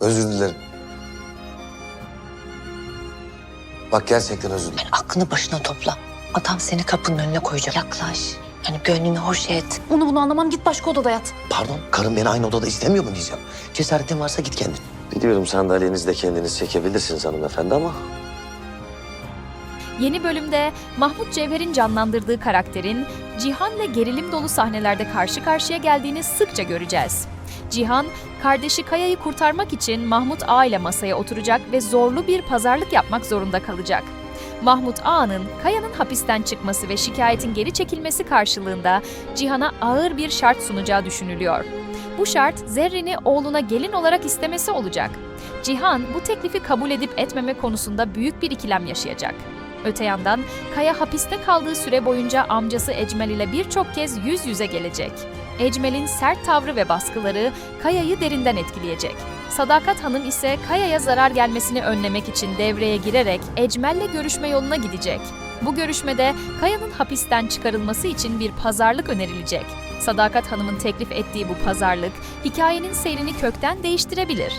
Özür dilerim. Bak gerçekten özür dilerim. Aklını başına topla. Adam seni kapının önüne koyacak. Yaklaş. Yani gönlünü hoş et. Onu bunu anlamam git başka odada yat. Pardon, karım beni aynı odada istemiyor mu diyeceğim. Cesaretin varsa git kendin. Biliyorum sandalyenizde kendiniz çekebilirsiniz hanımefendi ama... Yeni bölümde Mahmut Cevher'in canlandırdığı karakterin Cihan'la gerilim dolu sahnelerde karşı karşıya geldiğini sıkça göreceğiz. Cihan, kardeşi Kaya'yı kurtarmak için Mahmut Ağa ile masaya oturacak ve zorlu bir pazarlık yapmak zorunda kalacak. Mahmut Ağa'nın Kaya'nın hapisten çıkması ve şikayetin geri çekilmesi karşılığında Cihan'a ağır bir şart sunacağı düşünülüyor. Bu şart Zerrin'i oğluna gelin olarak istemesi olacak. Cihan bu teklifi kabul edip etmeme konusunda büyük bir ikilem yaşayacak. Öte yandan Kaya hapiste kaldığı süre boyunca amcası Ecmel ile birçok kez yüz yüze gelecek. Ecmel'in sert tavrı ve baskıları Kaya'yı derinden etkileyecek. Sadakat Hanım ise Kaya'ya zarar gelmesini önlemek için devreye girerek Ecmel'le görüşme yoluna gidecek. Bu görüşmede Kaya'nın hapisten çıkarılması için bir pazarlık önerilecek. Sadakat Hanım'ın teklif ettiği bu pazarlık hikayenin seyrini kökten değiştirebilir.